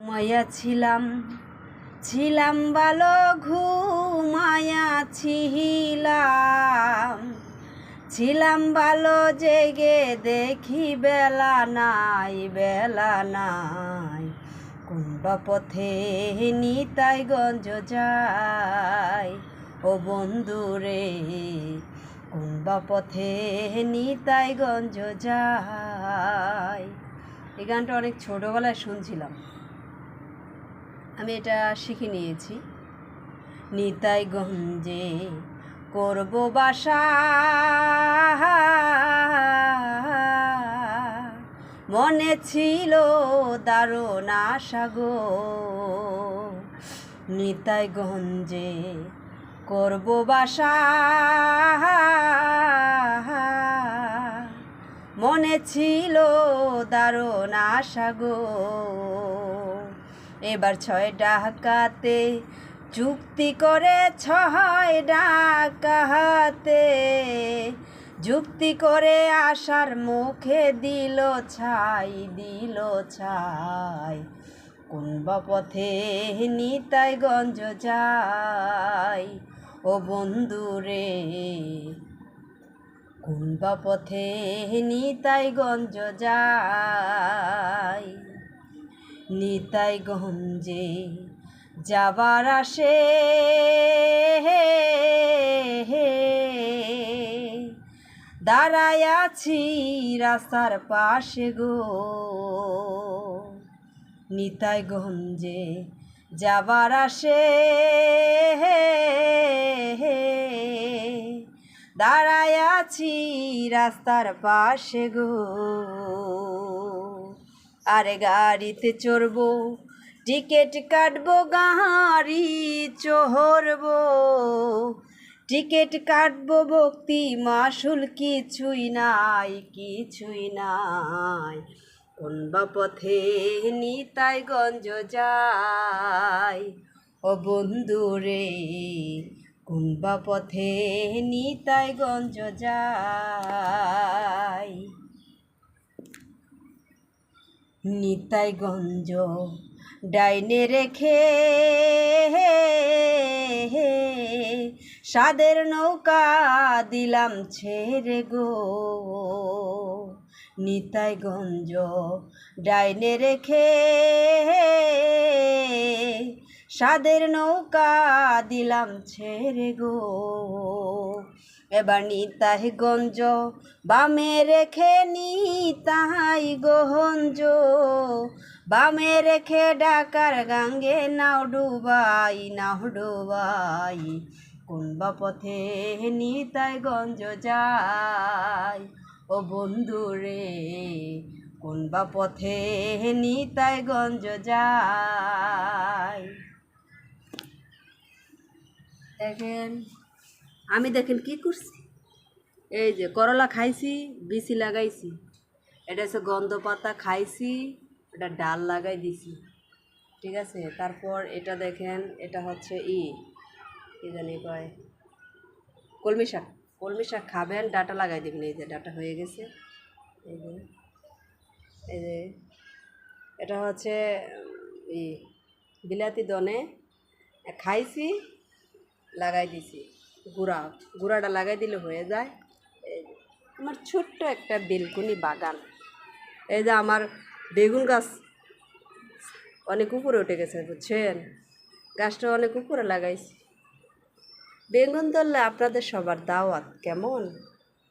ঘুমাইয়া ছিলাম ছিলাম ভালো ঘুমাইয়া ছিলাম ছিলাম ভালো জেগে দেখি বেলা নাই বেলা নাই। কোনবা পথে নিতাই গঞ্জ যায়, ও বন্ধু রে। কোনবা পথে নিতাই গঞ্জ যায়। এই গানটা অনেক ছোটোবেলায় শুনছিলাম। আমি এটা শিখে নিয়েছি। নিতাই গঞ্জে করব বাসা। মনে ছিল দারুণ আশা গো। নিতাই গঞ্জে করব বাসা। মনে ছিল দারুণ আশা গো। এবার ছয় ডাকাতে যুক্তি করে ছয় ডাকাতে যুক্তি করে আশার মুখে দিল ছাই দিল ছাই। কোন বা পথে নিতাই গঞ্জ যাই। ও বন্ধু রে কোন বা পথে নিতাই গঞ্জ যাই? নিতাই গঞ্জে যাবার আসে। দাঁড়ায় আছি রাস্তার পাশে গো। নিতাই গঞ্জে যাবার আসে। দাঁড়ায় আছি রাস্তার পাশে গো। আরে গাড়িতে চড়বো, টিকিট কাটবো, গাড়ি চড়বো। টিকিট কাটবো ভক্তি মাসুল কিছুই নাই কিছুই নাই। কোন বা পথে নিতাই গঞ্জ যায় ও বন্ধু রে, কোন বা পথে নিতাই গঞ্জ যায় নিতাই গঞ্জ ডাইনে রেখে সাদের নৌকা দিলাম ছেড়ে গো। নিতাই গঞ্জ ডাইনে রেখে সাদের নৌকা দিলাম ছেড়ে গো। এবার নিতাই গঞ্জ, বামে রেখে নিতাই গঞ্জ, বামে রেখে ডাকার গাঙ্গে নাও ডুবাই নাও ডুবাই। কোন বা পথে নিতাই গঞ্জ যায়? ও বন্ধু রে কোন বা পথে নিতাই গঞ্জ দেখেন আমি দেখেন কি করছি? এই যে করলা খাইছি, বিচি লাগাইছি। এটা হচ্ছে গন্ধ পাতা খাইছি, এটা ডাল লাগাই দিছি। ঠিক আছে? তারপর এটা দেখেন, এটা হচ্ছে ই, কি জানি কয়? কলমি শাক। কলমি শাক খাবেন, ডাটা লাগাই দিবেন। এই যে ডাটা হয়ে গেছে। এই যে এই যে, এটা হচ্ছে ই, বিলাতি দনে খাইছি, লাগাই দিছি। গুঁড়া, গুঁড়াটা লাগাই দিলে হয়ে যায়। আমার ছোট্ট একটা বেলকুনি বাগান। এই যে আমার বেগুন গাছ অনেক উপরে উঠে গেছে, বুঝছেন? গাছটা অনেক উপরে লাগাইছি। বেগুন ধরলে আপনাদের সবার দাওয়াত কেমন?